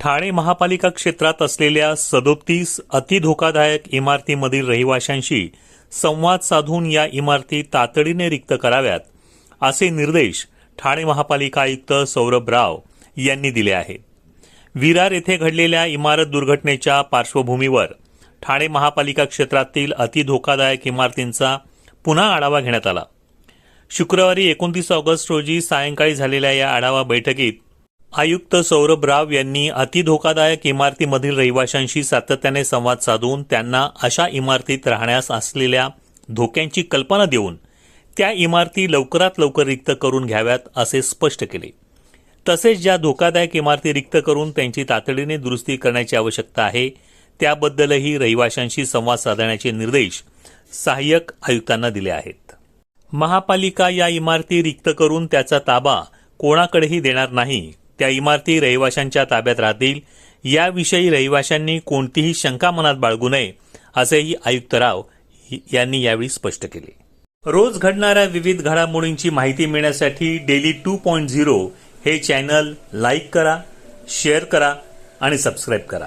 ठाणे महापालिका क्षेत्रात असलेल्या सदोतीस अतिधोकादायक इमारतीमधील रहिवाशांशी संवाद साधून या इमारती तातडीने रिक्त कराव्यात असे निर्देश ठाणे महापालिका आयुक्त सौरभ राव यांनी दिले आहेत. विरार येथे घडलेल्या इमारत दुर्घटनेच्या पार्श्वभूमीवर ठाणे महापालिका क्षेत्रातील अतिधोकादायक इमारतींचा पुन्हा आढावा घेण्यात आला. शुक्रवारी एकोणतीस ऑगस्ट रोजी सायंकाळी झालेल्या या आढावा बैठकीत आयुक्त सौरभ राव यांनी अतिधोकादायक इमारतीमधील रहिवाशांशी सातत्याने संवाद साधून त्यांना अशा इमारतीत राहण्यास असलेल्या धोक्यांची कल्पना देऊन त्या इमारती लवकरात लवकर रिक्त करून घ्याव्यात असे स्पष्ट केले. तसेच ज्या धोकादायक इमारती रिक्त करून त्यांची तातडीने दुरुस्ती करण्याची आवश्यकता आहे त्याबद्दलही रहिवाशांशी संवाद साधण्याचे निर्देश सहाय्यक आयुक्तांना दिले आहेत. महापालिका या इमारती रिक्त करून त्याचा ताबा कोणाकडेही देणार नाही त्या इमारती रहिवाशांच्या ताब्यात राहतील. याविषयी रहिवाशांनी कोणतीही शंका मनात बाळगू नये असेही आयुक्त राव यांनी यावेळी स्पष्ट केले. रोज घडणाऱ्या विविध घडामोडींची माहिती मिळण्यासाठी डेली टू पॉईंट झिरो हे चॅनल लाईक करा शेअर करा आणि सबस्क्राईब करा.